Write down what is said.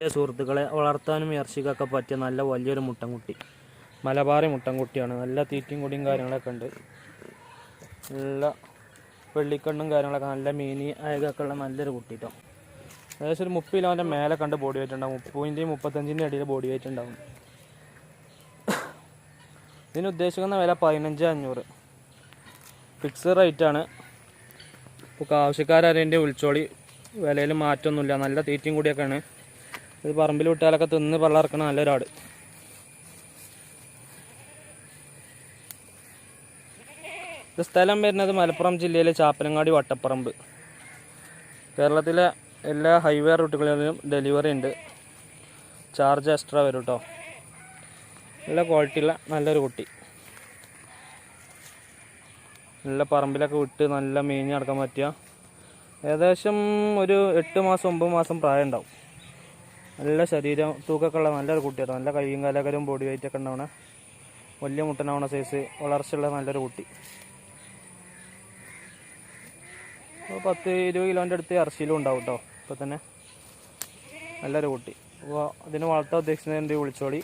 സുഹൃത്തുക്കളെ വളർത്താനും ഇറച്ചിക്കൊക്കെ പറ്റിയ നല്ല വലിയൊരു മുട്ടൻകുട്ടി. മലബാറി മുട്ടൻകുട്ടിയാണ്. നല്ല തീറ്റയും കൊടിയും കാര്യങ്ങളൊക്കെ ഉണ്ട്. നല്ല വെള്ളിക്കണ്ണും കാര്യങ്ങളൊക്കെ നല്ല മീനി അയകൊക്കെ ഉള്ള നല്ലൊരു കുട്ടി കേട്ടോ ഏകദേശം ഒരു മുപ്പത് കിലോന്റെ മേലെ കണ്ട് ബോഡി വെയിറ്റ് മുപ്പതിന്റെയും മുപ്പത്തഞ്ചിന്റെ ഇടയിൽ ബോഡി വെയിറ്റ് ഉണ്ടാവും. ഇതിന് ഉദ്ദേശിക്കുന്ന വില പതിനഞ്ച് അഞ്ഞൂറ്. ഫിക്സ് റേറ്റാണ് ഇപ്പോൾ ആവശ്യക്കാരെ വിളിച്ചോളി വിലയിൽ മാറ്റമൊന്നുമില്ല നല്ല തീറ്റയും കൂടിയൊക്കെയാണ്. ഇത് പറമ്പിൽ വിട്ടാലൊക്കെ തിന്ന് പള്ളർക്കണ നല്ലൊരാട്. ഇത് സ്ഥലം വരുന്നത് മലപ്പുറം ജില്ലയിലെ ചാപ്പനങ്ങാടി വട്ടപ്പറമ്പ്. കേരളത്തിലെ എല്ലാ ഹൈവേ റൂട്ടുകളിലും ഡെലിവറി ഉണ്ട്. ചാർജ് എക്സ്ട്രാ വരും കേട്ടോ നല്ല ക്വാളിറ്റിയുള്ള നല്ലൊരു കുട്ടി. നല്ല പറമ്പിലൊക്കെ വിട്ട് നല്ല മേഞ്ഞ് നടക്കാൻ പറ്റിയ ഏകദേശം ഒരു എട്ട് മാസം ഒമ്പത് മാസം പ്രായം ഉണ്ടാവും. നല്ല ശരീരം തൂക്കൊക്കെ ഉള്ള നല്ലൊരു കുട്ടിയാണ് നല്ല കൈയും കാലകരും ബോഡി വെയിറ്റ് ഒക്കെ ഉണ്ടാവണ വലിയ മുട്ടനാവണ സൈസ് വളർച്ചയുള്ള നല്ലൊരു കുട്ടി. പത്ത് ഇരുപത് കിലോന്റെ അടുത്ത് ഇറച്ചിയിലും ഉണ്ടാവും കേട്ടോ ഇപ്പം തന്നെ. നല്ലൊരു കുട്ടി. അപ്പോൾ അതിന് വളർത്താൻ ഉദ്ദേശിക്കുന്നതിന്റെ വിളിച്ചോളി